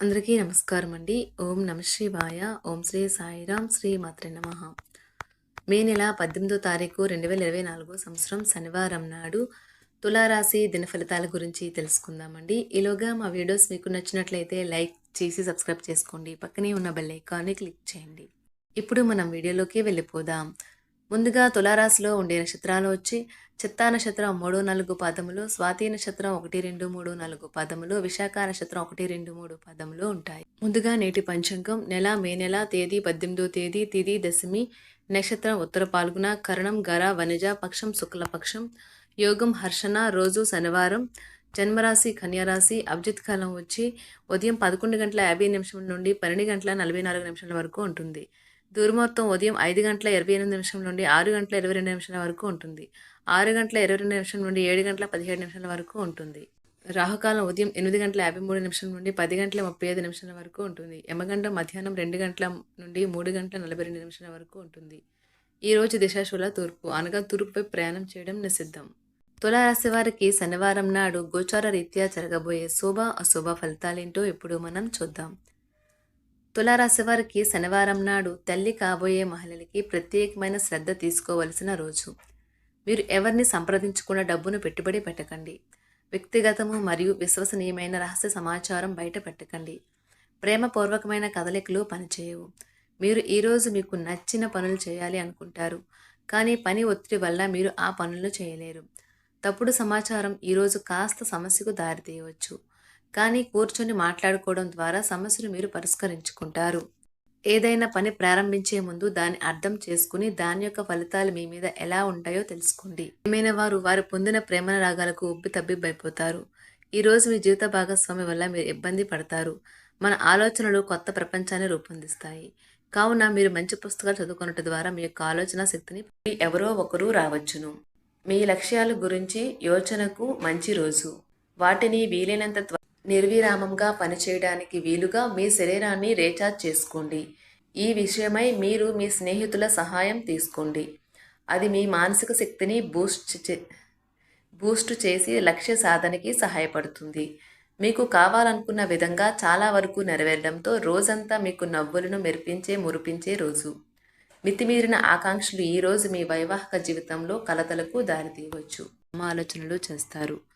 అందరికీ నమస్కారం అండి. ఓం నమ శివాయ. ఓం శ్రీ సాయిరామ్ శ్రీ మాత్రే నమ. మే నెల పద్దెనిమిదో తారీఖు రెండు వేల ఇరవై నాలుగో సంవత్సరం శనివారం నాడు తులారాశి దిన ఫలితాల గురించి తెలుసుకుందామండి. ఈలోగా మా వీడియోస్ మీకు నచ్చినట్లయితే లైక్ చేసి సబ్స్క్రైబ్ చేసుకోండి. పక్కనే ఉన్న బెల్ ఐకాన్ని క్లిక్ చేయండి. ఇప్పుడు మనం వీడియోలోకి వెళ్ళిపోదాం. ముందుగా తులారాశిలో ఉండే నక్షత్రాలు వచ్చి చిత్తా నక్షత్రం మూడు నాలుగు పాదములు స్వాతి నక్షత్రం ఒకటి రెండు మూడు నాలుగు పాదములు విశాఖ నక్షత్రం ఒకటి రెండు మూడు పాదములు ఉంటాయి. ముందుగా నేటి పంచాంగం నెల మే నెల తేదీ పద్దెనిమిదో తేదీ తిది దశమి నక్షత్రం ఉత్తర పాల్గొన కరణం గర వనజ పక్షం శుక్లపక్షం యోగం హర్షణ రోజు శనివారం జన్మరాశి కన్యారాశి అభిజిత్ కాలం వచ్చి ఉదయం పదకొండు గంటల యాభై నిమిషం నుండి పన్నెండు గంటల నలభై నాలుగు నిమిషాల వరకు ఉంటుంది. దుర్ముహూర్తం ఉదయం ఐదు గంటల ఇరవై ఎనిమిది నిమిషం నుండి ఆరు గంటల ఇరవై రెండు నిమిషాల వరకు ఉంటుంది. ఆరు గంటల ఇరవై రెండు నిమిషం నుండి ఏడు గంటల పదిహేడు నిమిషాల వరకు ఉంటుంది. రాహుకాలం ఉదయం ఎనిమిది గంటల యాభై మూడు నిమిషం నుండి పది గంటల ముప్పై ఐదు నిమిషాల వరకు ఉంటుంది. యమగండం మధ్యాహ్నం రెండు గంటల నుండి మూడు గంటల నలభై రెండు నిమిషాల వరకు ఉంటుంది. ఈ రోజు దిశాశూల తూర్పు అనగా తూర్పుపై ప్రయాణం చేయడం నిషిద్ధం. తులారాశి వారికి శనివారం నాడు గోచార రీత్యా జరగబోయే శుభ అశుభ ఫలితాలేంటో ఇప్పుడు మనం చూద్దాం. తులారాశి వారికి శనివారం నాడు తల్లి కాబోయే మహిళలకి ప్రత్యేకమైన శ్రద్ధ తీసుకోవలసిన రోజు. మీరు ఎవరిని సంప్రదించకుండా డబ్బును పెట్టుబడి పెట్టకండి. వ్యక్తిగతము మరియు విశ్వసనీయమైన రహస్య సమాచారం బయట పెట్టకండి. ప్రేమపూర్వకమైన కదలికలు పనిచేయవు. మీరు ఈరోజు మీకు నచ్చిన పనులు చేయాలి అనుకుంటారు. కానీ పని ఒత్తిడి వల్ల మీరు ఆ పనులు చేయలేరు. తప్పుడు సమాచారం ఈరోజు కాస్త సమస్యకు దారితీయవచ్చు. కానీ కూర్చొని మాట్లాడుకోవడం ద్వారా సమస్యను మీరు పరిష్కరించుకుంటారు. ఏదైనా పని ప్రారంభించే ముందు దాన్ని అర్థం చేసుకుని దాని యొక్క ఫలితాలు మీ మీద ఎలా ఉంటాయో తెలుసుకోండి. ఏమైనా వారు వారు పొందిన ప్రేమ రాగాలకు ఉబ్బి తబ్బిబ్బైపోతారు. ఈరోజు మీ జీవిత భాగస్వామి వల్ల మీరు ఇబ్బంది పడతారు. మన ఆలోచనలు కొత్త ప్రపంచాన్ని రూపొందిస్తాయి. కావున మీరు మంచి పుస్తకాలు చదువుకున్నట్టు ద్వారా మీ యొక్క ఆలోచన శక్తిని ఎవరో ఒకరు రావచ్చును. మీ లక్ష్యాల గురించి యోచనకు మంచి రోజు. వాటిని వీలైనంత నిర్విరామంగా పనిచేయడానికి వీలుగా మీ శరీరాన్ని రీఛార్జ్ చేసుకోండి. ఈ విషయమై మీరు మీ స్నేహితుల సహాయం తీసుకోండి. అది మీ మానసిక శక్తిని బూస్ట్ చే బూస్ట్ చేసి లక్ష్య సాధనకి సహాయపడుతుంది. మీకు కావాలనుకున్న విధంగా చాలా వరకు నెరవేరడంతో రోజంతా మీకు నవ్వులను మెరిపించే మురిపించే రోజు. మితిమీరిన ఆకాంక్షలు ఈరోజు మీ వైవాహిక జీవితంలో కలతలకు దారితీయవచ్చు. ఆలోచనలు చేస్తారు.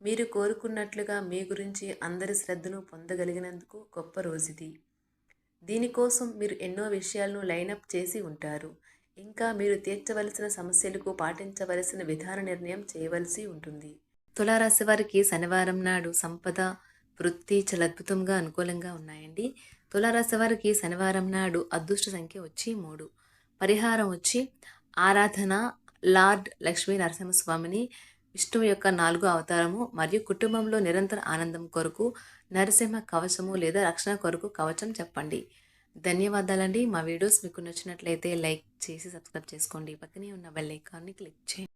మీరు కోరుకున్నట్లుగా మీ గురించి అందరి శ్రద్ధను పొందగలిగినందుకు గొప్ప రోజుది. దీనికోసం మీరు ఎన్నో విషయాలను లైనప్ చేసి ఉంటారు. ఇంకా మీరు తీర్చవలసిన సమస్యలకు పాటించవలసిన విధాన నిర్ణయం చేయవలసి ఉంటుంది. తులారాశి వారికి శనివారం నాడు సంపద వృత్తి చాలా అద్భుతంగా అనుకూలంగా ఉన్నాయండి. తులారాశి వారికి శనివారం నాడు అదృష్ట సంఖ్య వచ్చి మూడు. పరిహారం వచ్చి ఆరాధన లార్డ్ లక్ష్మీ నరసింహస్వామిని విష్ణువు యొక్క నాలుగు అవతారము మరియు కుటుంబంలో నిరంతర ఆనందం కొరకు నరసింహ కవచము లేదా రక్షణ కొరకు కవచం చెప్పండి. ధన్యవాదాలండి. మా వీడియోస్ మీకు నచ్చినట్లయితే లైక్ చేసి సబ్స్క్రైబ్ చేసుకోండి. పక్కనే ఉన్న బెల్ ఐకాన్ని క్లిక్ చేయండి.